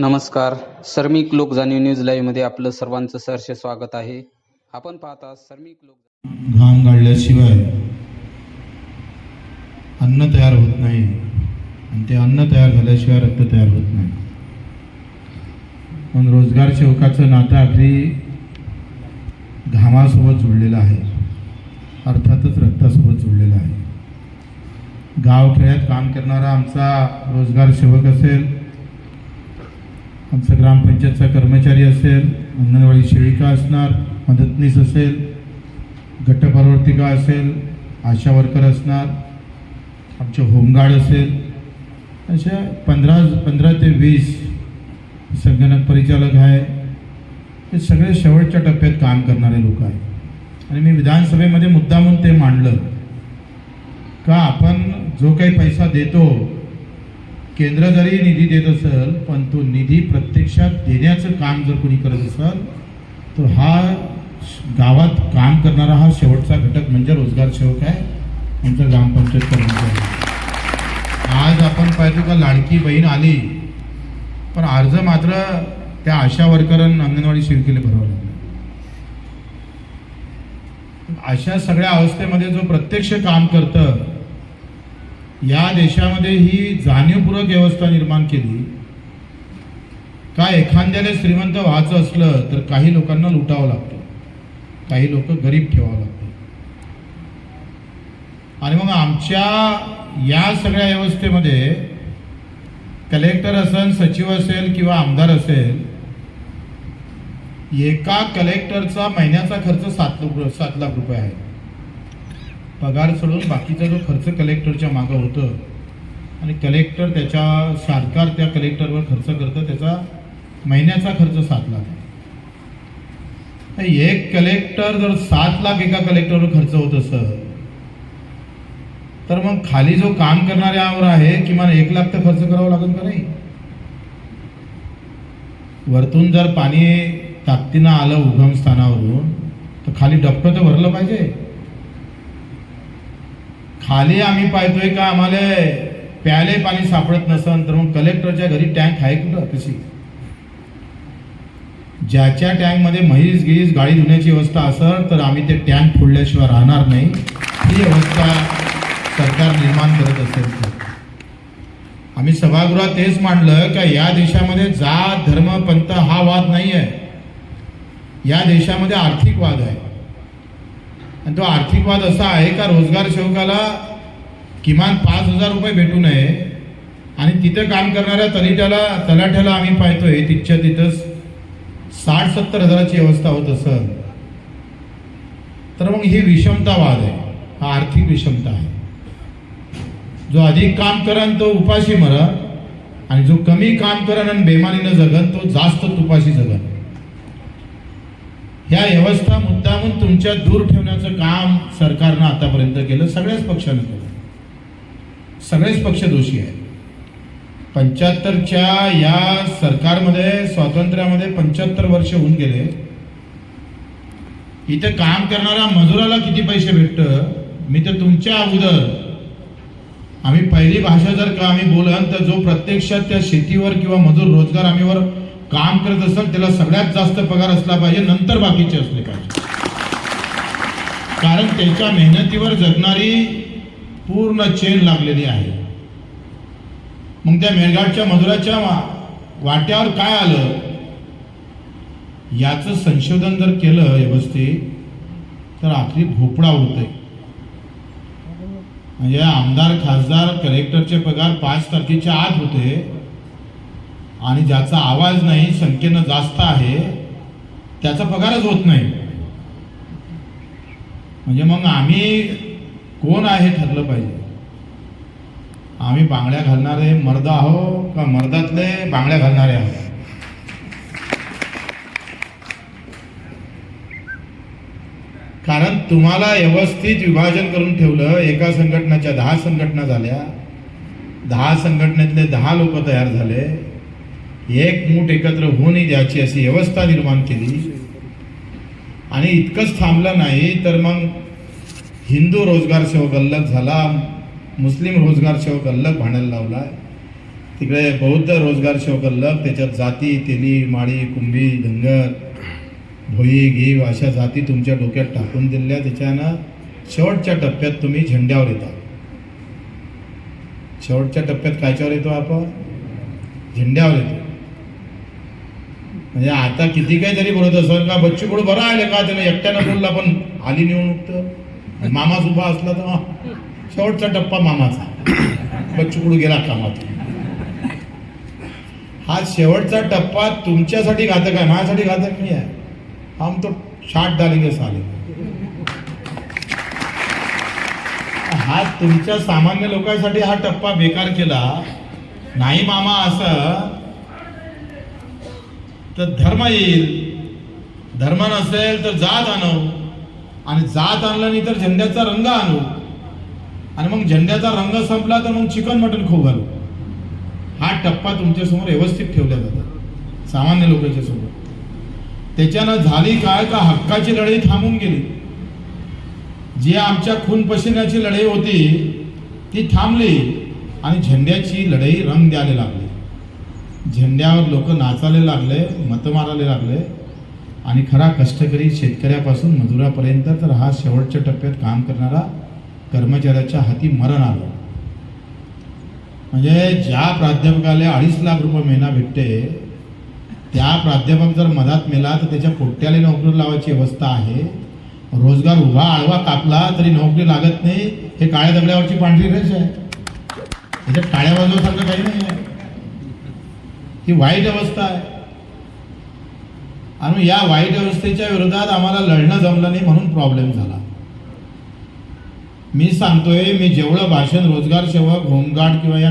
नमस्कार. सर्मिक लोक जाणीव न्यूज लाईव्हमध्ये आपलं सर्वांचं सहर्ष स्वागत आहे. आपण पाहता सर्मिक लोक घाम गाळल्याशिवाय अन्न तयार होत नाही. आणि ते अन्न तयार झाल्याशिवाय रक्त तयार होत नाही. पण रोजगार सेवकाचं नातं अगदी घामासोबत जुळलेलं आहे. अर्थातच रक्तासोबत जुळलेलं आहे. गावखेड्यात काम करणारा आमचा रोजगार सेवक असेल आमचा ग्रामपंचायतचा कर्मचारी असेल अंगणवाडी सेविका असणार मदतनीस असेल गटपरवर्तिका असेल आशा वर्कर असणार आमचे होमगार्ड असेल अशा पंधरा पंधरा ते वीस संगणक परिचालक आहे. हे सगळे शेवटच्या टप्प्यात काम करणारे लोक आहेत. आणि मी विधानसभेमध्ये मुद्दामून ते मांडलं. का आपण जो काही पैसा देतो केंद्र जरी निधी देत असेल पण तो निधी प्रत्यक्षात देण्याचं काम जर कोणी करत असेल तर हा गावात काम करणारा हा शेवटचा घटक म्हणजे रोजगार सेवक आहे आमचा ग्रामपंचायत कर्मचारी. आज आपण पाहतो का लाडकी बहीण आली पण अर्ज मात्र त्या आशा वर्करांना अंगणवाडी सेविकेला भरावा लागला. अशा सगळ्या अवस्थेमध्ये जो प्रत्यक्ष काम करतं या देशामध्ये ही जाणीवपूर्वक व्यवस्था निर्माण केली. का एखाद्याला श्रीमंत व्हायचं असलं तर काही लोकांना लुटावं लागतं. काही लोक गरीब ठेवावं लागतं. आणि मग आमच्या या सगळ्या व्यवस्थेमध्ये कलेक्टर असेल सचिव असेल किंवा आमदार असेल एका कलेक्टरचा महिन्याचा खर्च सात लाख सात लाख रुपये आहे. पगार सोडून बाकीचा जो खर्च कलेक्टरच्या मागं होतं आणि कलेक्टर त्याच्या सरकार त्या कलेक्टरवर खर्च करतं त्याचा महिन्याचा खर्च सात लाख आहे. एक कलेक्टर जर सात लाख एका कलेक्टरवर खर्च होत असं तर मग खाली जो काम करणाऱ्यावर आहे किमान एक लाख तर खर्च करावा लागेल का नाही? वरतून जर पाणी ताकदीनं आलं उगम स्थानावरून तर खाली डबकं तर भरलं पाहिजे. खाली आम्ही पाहतोय का आम्हाला प्याले पाणी सापडत नसन तर मग कलेक्टरच्या घरी टँक आहे कुठं? कशी ज्याच्या टँकमध्ये म्हैस गिरीस गाडी धुण्याची व्यवस्था असेल तर आम्ही ते टँक फोडल्याशिवाय राहणार नाही. ही व्यवस्था सरकार निर्माण करत असेल. तर आम्ही सभागृहात तेच मांडलं का या देशामध्ये जात धर्म पंथ हा वाद नाही आहे या देशामध्ये आर्थिक वाद आहे. आणि तो आर्थिक वाद असा आहे का रोजगार सेवकाला किमान पाच हजार रुपये भेटू नये आणि तिथं काम करणाऱ्या तलिट्याला तलाठ्याला आम्ही पाहतोय तिथच्या तिथंच साठ सत्तर हजाराची व्यवस्था होत असेल. तर मग ही विषमतावाद आहे. हा आर्थिक विषमता आहे. जो अधिक काम करन तो उपाशी मरण आणि जो कमी काम करन आणि बेमानीनं जगन तो जास्त तुपाशी जगन. ह्या व्यवस्था मुद्दामून तुमच्या दूर ठेवण्याचं काम सरकारनं आतापर्यंत केलं. सगळ्याच पक्षानं केलं. सगळेच पक्ष दोषी आहेत. पंच्याहत्तरच्या या सरकारमध्ये स्वातंत्र्यामध्ये पंच्याहत्तर वर्ष होऊन गेले. इथे काम करणाऱ्या मजुराला किती पैसे भेटतं? मी तर तुमच्या अगोदर आम्ही पहिली भाषा जर का आम्ही बोलन तर जो प्रत्यक्षात त्या शेतीवर किंवा मजूर रोजगार आम्हीवर काम करत असेल त्याला सगळ्यात जास्त पगार असला पाहिजे नंतर बाकीचे असले पाहिजे. कारण त्याच्या मेहनतीवर जगणारी पूर्ण चेन लागलेली आहे. मग त्या मेळघाटच्या मजुराच्या वाट्यावर काय आलं? याचं संशोधन जर केलं व्यवस्थित तर आपली भोपळा उडतंय म्हणजे आमदार खासदार कलेक्टरचे पगार पाच तारखेच्या आत होते. आणि ज्याचा आवाज नाही संख्येनं जास्त आहे त्याचा पगारच होत नाही. म्हणजे मग आम्ही कोण आहे ठरलं पाहिजे. आम्ही बांगड्या घालणारे मर्द आहो का मर्दातले बांगड्या घालणारे आहो कारण तुम्हाला व्यवस्थित विभाजन करून ठेवलं एका संघटनाच्या दहा संघटना झाल्या. दहा संघटनेतले दहा लोक तयार झाले. एक मूठ एकत्र होऊनही द्यायची अशी व्यवस्था निर्माण केली. आणि इतकंच थांबलं नाही तर मग हिंदू रोजगार सेवक अल्लग झाला मुस्लिम रोजगार सेवक अल्लग भांडायला लावला तिकडे बौद्ध रोजगार सेवक अल्लग त्याच्यात जाती तेली माळी कुंभी धनगर भोई गीव अशा जाती तुमच्या डोक्यात टाकून दिल्या. त्याच्यानं शेवटच्या टप्प्यात तुम्ही झेंड्यावर येता. शेवटच्या टप्प्यात कायच्यावर येतो आपण? झेंड्यावर येतो. म्हणजे आता किती काही तरी बोलत असेल का बच्चू कडू बरं आले का? त्याला एकट्यानं बोलला पण आली निवडणूक तर. मामाच उभा असला तर शेवटचा टप्पा मामाचा. बच्चू कडू गेला कामात? हा शेवटचा टप्पा तुमच्यासाठी घातक आहे माझ्यासाठी घातक नाही आहे. हम तो शाट डालेंगे साले. हा तुमच्या सामान्य लोकांसाठी हा टप्पा बेकार केला. नाही मामा असं तर धर्म येईल. धर्म नसेल तर जात आणू. आणि जात आणलं नाही तर झेंड्याचा रंग आणू. आणि मग झेंड्याचा रंग संपला तर मग चिकन मटन खाऊ घालू. हा टप्पा तुमच्यासमोर व्यवस्थित ठेवला जातो सामान्य लोकांच्या समोर. त्याच्यानं झाली काय का हक्काची लढाई थांबून गेली. जी आमच्या खून पशिन्याची लढाई होती ती थांबली आणि झेंड्याची लढाई रंग द्यायला लागली. झेंड्यावर लोक नाचायला लागले मतं मारायला लागले. आणि खरा कष्टकरी शेतकऱ्यापासून मजुरापर्यंत तर हा शेवटच्या टप्प्यात काम करणारा कर्मचाऱ्याच्या हाती मरण आलं. म्हणजे ज्या प्राध्यापकाला अडीच लाख रुपये महिना भेटते त्या प्राध्यापक जर मधात मेला तर त्याच्या पोट्याला नोकरी लावायची अवस्था आहे. रोजगार उभा आळवा कापला तरी नोकरी लागत नाही. हे काळ्या दगड्यावरची पांढरी रेष आहे. त्याच्यात काळ्या बाजूसारखं काही नाही आहे. ही वाईट अवस्था आहे. आणि या वाईट अवस्थेच्या विरोधात आम्हाला लढणं जमलं नाही म्हणून प्रॉब्लेम झाला. मी सांगतोय मी जेवढं भाषण रोजगार सेवक होमगार्ड किंवा या